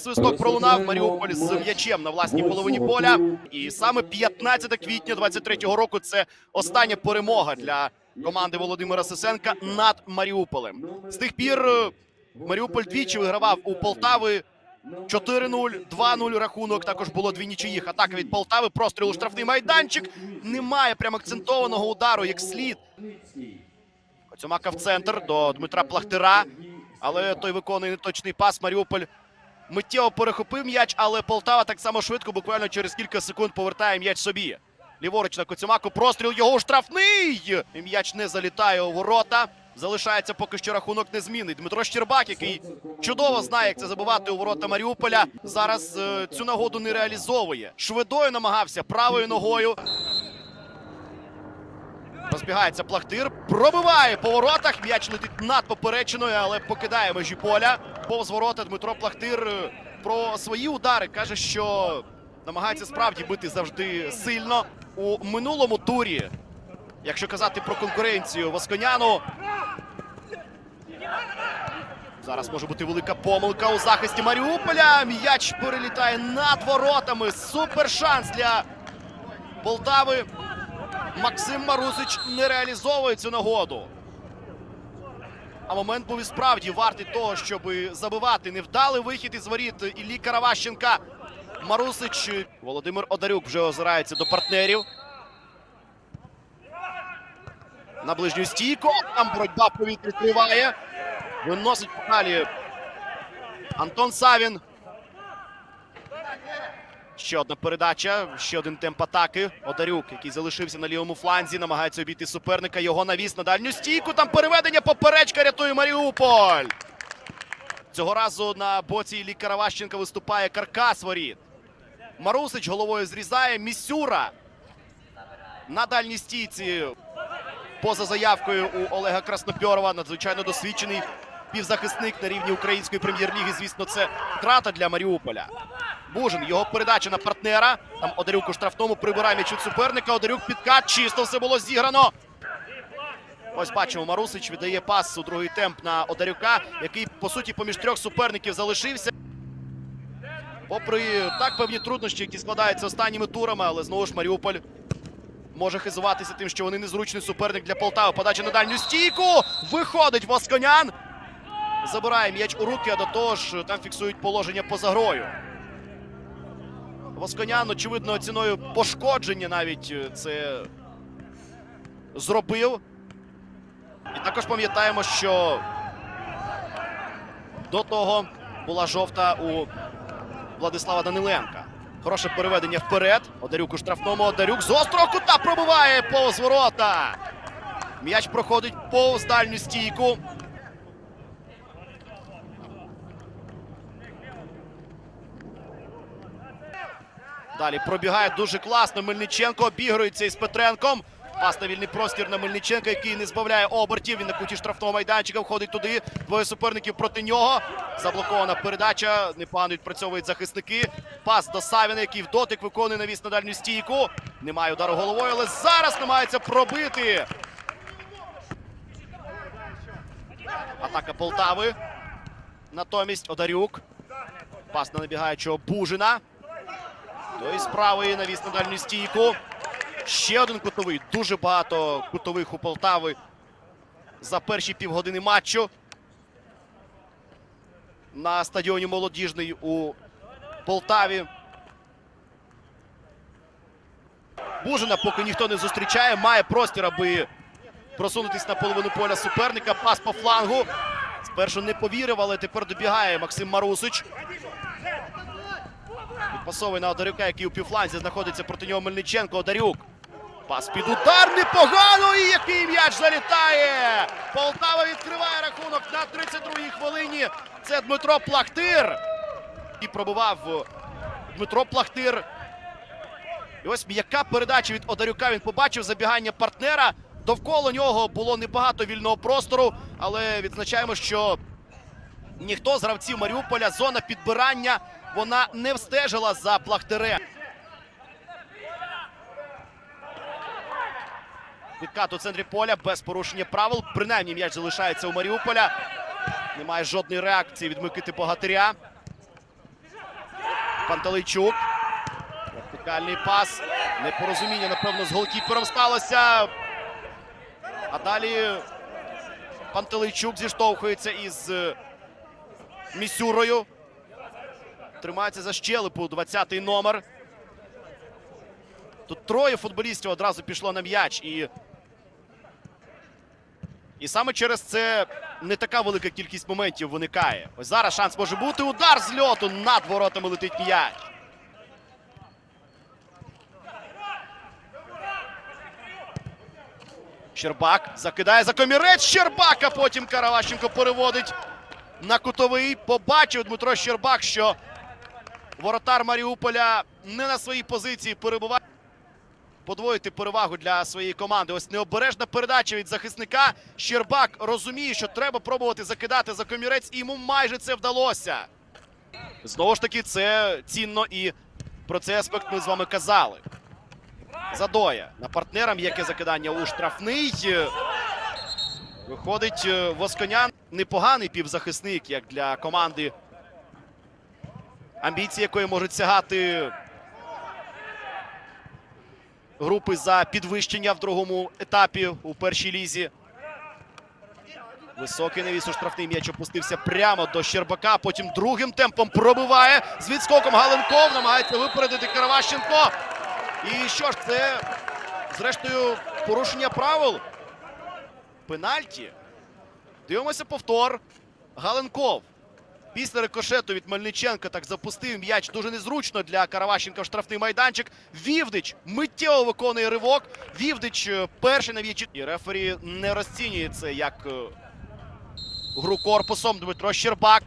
Свисток пролунав Маріуполь з м'ячем на власній половині поля. І саме 15 квітня 23-го року це остання перемога для команди Володимира Сисенка над Маріуполем. З тих пір е, Маріуполь двічі вигравав у Полтави 4-0, 2-0 рахунок. Також було дві нічиїх. Атака від Полтави, простріл у штрафний майданчик. Немає прям акцентованого удару, як слід. Коцюмака в центр до Дмитра Плахтира. Але той виконує неточний пас. Маріуполь миттєво перехопив м'яч, але Полтава так само швидко, буквально через кілька секунд повертає м'яч собі. Ліворуч на Коцюмаку. Простріл його штрафний. І М'яч не залітає у ворота. Залишається поки що рахунок незмінний. Дмитро Щербак, який чудово знає, як це забивати у ворота Маріуполя. Зараз е, цю нагоду не реалізовує. Швидою намагався правою ногою. Розбігається Плахтир, пробиває по воротах. М'яч летить над поперечиною, але покидає межі поля. Повз ворота Дмитро Плахтир е, про свої удари каже, що намагається справді бити завжди сильно у минулому турі. Якщо казати про конкуренцію Восконяну. Зараз може бути велика помилка у захисті Маріуполя. М'яч перелітає над воротами. Супер шанс для Полтави. Максим Марусич не реалізовує цю нагоду. А момент був і справді вартий того, щоб забивати. Невдалий вихід із воріт Іллі Караващенка. Марусич. Володимир Одарюк вже озирається до партнерів. На ближню стійку. Там боротьба в повітрі триває. Виносить далі Антон Савін. Ще одна передача, ще один темп атаки. Одарюк, який залишився на лівому фланзі, намагається обійти суперника. Його навіс на дальню стійку. Там переведення поперечка рятує Маріуполь. Цього разу на боці Іллі Караващенка виступає каркас воріт. Марусич головою зрізає. Місюра на дальній стійці. Поза заявкою у Олега Краснопьорова. Надзвичайно досвідчений півзахисник на рівні української прем'єр-ліги. Звісно, це втрата для Маріуполя. Бужин, його передача на партнера. Там Одарюк у штрафному прибирає м'яч від суперника. Одарюк підкат. Чисто все було зіграно. Ось бачимо, Марусич віддає пас у другий темп на Одарюка, який, по суті, поміж трьох суперників залишився. Попри так певні труднощі, які складаються останніми турами, але знову ж Маріуполь може хизуватися тим, що вони незручний суперник для Полтави. Подача на дальню стійку. Виходить Восконян. Забирає м'яч у руки, а до того ж там фіксують положення поза грою. Восконян, очевидно, ціною пошкодження навіть е, це зробив. І також пам'ятаємо, що до того була жовта у Владислава Даниленка. Хороше переведення вперед. Одарюк у штрафному. Одарюк з острого кута пробиває повз ворота. М'яч проходить повз дальню стійку. Далі пробігає дуже класно. Мельниченко обігрується із Петренком. Пас на вільний простір на Мельниченка, який не збавляє обертів. Він на куті штрафного майданчика входить туди. Двоє суперників проти нього. Заблокована передача. Непогано відпрацьовують захисники. Пас до Савіна, який в дотик виконує навіс на дальню стійку. Немає удару головою, але зараз намагається пробити. Атака Полтави. Натомість Одарюк. Пас на набігаючого Бужина. Той з правої навіс на дальню стійку. Ще один кутовий. Дуже багато кутових у Полтави за перші півгодини матчу. На стадіоні Молодіжний у Полтаві. Бужина поки ніхто не зустрічає. Має простір, аби просунутись на половину поля суперника. Пас по флангу. Спершу не повірив, але тепер добігає Максим Марусич. Відпасовує на Одарюка, який у півфланзі знаходиться проти нього Мельниченко. Одарюк. Пас під удар непогано. І який м'яч залітає. Полтава відкриває рахунок на 32-й хвилині. Це Дмитро Плахтир. І пробивав Дмитро Плахтир. І ось м'яка передача від Одарюка. Він побачив забігання партнера. Довкола нього було небагато вільного простору, але відзначаємо, що ніхто з гравців Маріуполя зона підбирання вона не встежила за Плахтирем. Відкат у центрі поля без порушення правил. Принаймні м'яч залишається у Маріуполя. Немає жодної реакції від Микити Богатиря. Пантелейчук. Вертикальний пас. Непорозуміння, напевно, з голкіпером сталося. А далі Пантелейчук зіштовхується із Місюрою. Тримається за щелепу 20-й номер. Тут троє футболістів одразу пішло на м'яч. І, і саме через це не така велика кількість моментів виникає. Ось зараз шанс може бути. Удар з льоту над воротами летить м'яч. Щербак закидає за комірець. Щербак, а потім Караващенко переводить на кутовий. Побачив Дмитро Щербак, що воротар Маріуполя не на своїй позиції перебуває. Подвоїти перевагу для своєї команди. Ось необережна передача від захисника. Щербак розуміє, що треба пробувати закидати за комірець, і йому майже це вдалося. Знову ж таки, це цінно і про цей аспект ми з вами казали. Задоя на партнера м'яке закидання у штрафний. Виходить е, Восконян. Непоганий півзахисник, як для команди, амбіції якої можуть сягати групи за підвищення в другому етапі у першій лізі. Високий навіс у штрафний м'яч опустився прямо до Щербака. Потім другим темпом пробиває з відскоком Галенков. Намагається випередити Караващенко. І що ж, це, зрештою, порушення правил. Пенальті. Дивимося повтор. Галенков. Після рикошету від Мельниченка так запустив м'яч дуже незручно для Караващенка в штрафний майданчик. Вівдич миттєво виконує ривок. Вівдич е, перший на м'ячі. І рефері не розцінює це як е, гру корпусом. Дмитро Щербак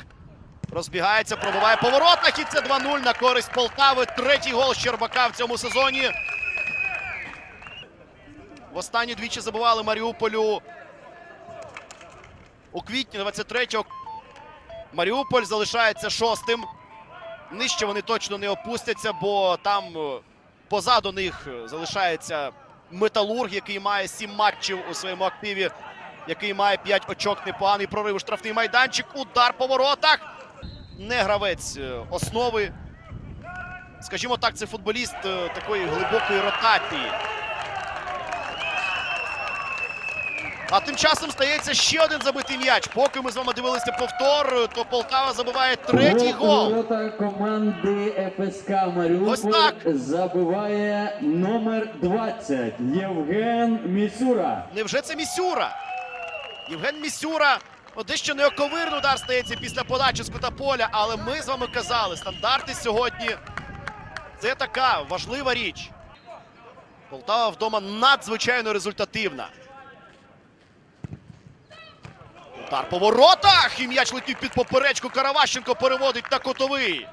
розбігається, пробиває по воротах. І це 2-0 на користь Полтави. Третій гол Щербака в цьому сезоні. В останні двічі забивали Маріуполю у квітні 23-го. Маріуполь залишається шостим. Нижче вони точно не опустяться, бо там е, позаду них е, залишається металург, який має сім матчів у своєму активі, який має п'ять очок. Непоганий прорив у штрафний майданчик. Удар по воротах. Не гравець е, основи. Скажімо так, це футболіст такої глибокої ротації. А тим часом стається ще один забитий м'яч. Поки ми з вами дивилися повтор, то Полтава забиває третій гол. Команди ФСК Ось так. Забиває номер 20 Євген Місюра. Невже це Місюра? Євген Місюра. Ну, дещо неоковирний удар стається після подачі з кута поля, але ми з вами казали, стандарти сьогодні це така важлива річ. Полтава вдома надзвичайно результативна. Удар по воротах! І м'яч летів під поперечку. Караващенко переводить на котовий.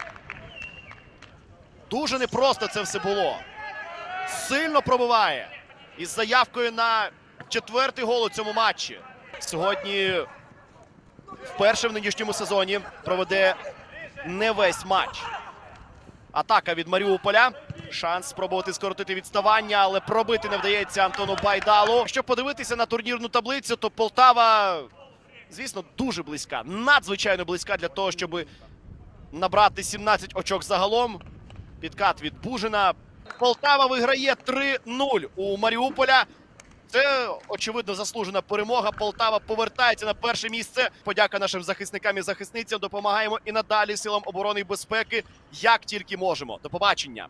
Дуже непросто це все було. Сильно пробиває. Із заявкою на четвертий гол у цьому матчі. Сьогодні вперше в нинішньому сезоні проведе не весь матч. Атака від Маріуполя. Шанс спробувати скоротити відставання, але пробити не вдається Антону Байдалу. Якщо подивитися на турнірну таблицю, то Полтава, звісно, дуже близька. Надзвичайно близька для того, щоб набрати 17 очок загалом. Підкат від Бужина. Полтава виграє 3-0 у Маріуполя. Це очевидно заслужена перемога. Полтава повертається на перше місце. Подяка нашим захисникам і захисницям. Допомагаємо і надалі силам оборони і безпеки, як тільки можемо. До побачення.